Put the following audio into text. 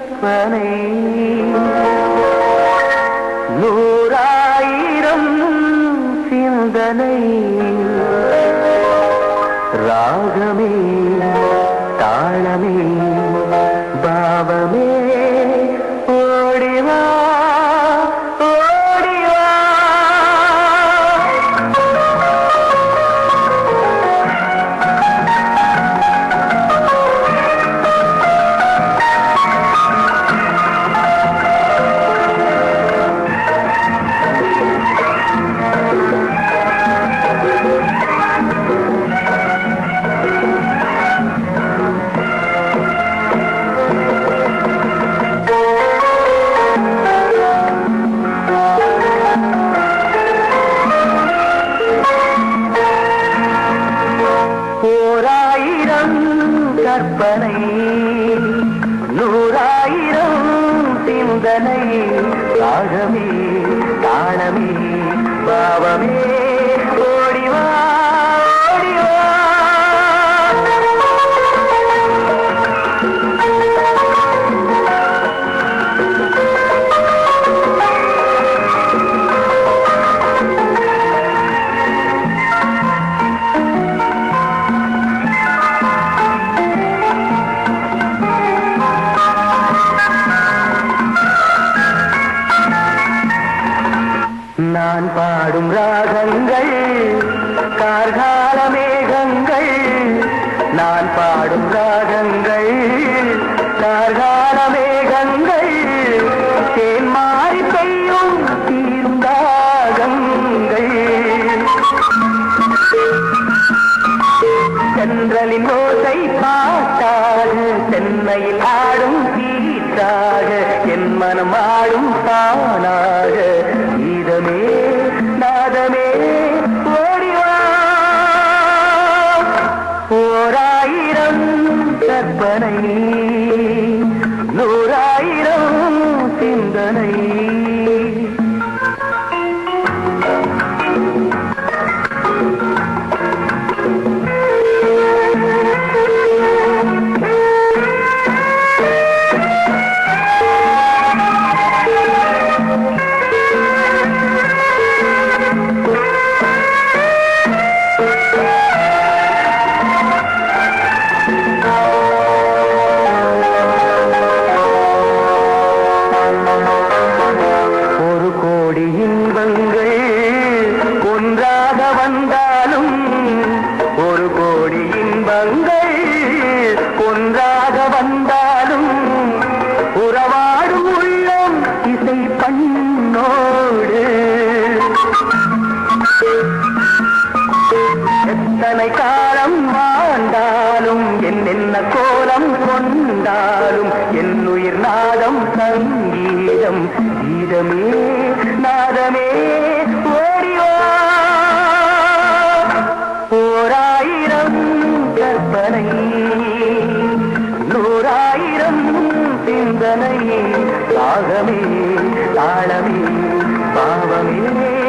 கற்பனை கற்பனை. நூறாயிரம் சிந்தனை ராகமே தாளமே பாவமே. ராகங்கள் கார்கால மேகங்கள் நான் பாடும் ராகங்கள் கார்கால மேகங்கள் தேன் மாறி பெய்யும் தீரும் தாகங்கள் சென்றலின் ஓசை பார்த்தால் சென்னையில் ஆடும் சீட்டாக என் மனம் ஆடும் தானாக கற்பனை நூறாயிரம் சிந்தனை. எத்தனை காலம் வாழ்ந்தாலும் என்னென்ன கோலம் கொண்டாலும் என் உயிர் நாதம் சங்கீதம் கீதமே நாதமே ஓடியோ ஓராயிரம் கற்பனை நூறாயிரம் சிந்தனை ராகமே தாளமே பாவமே.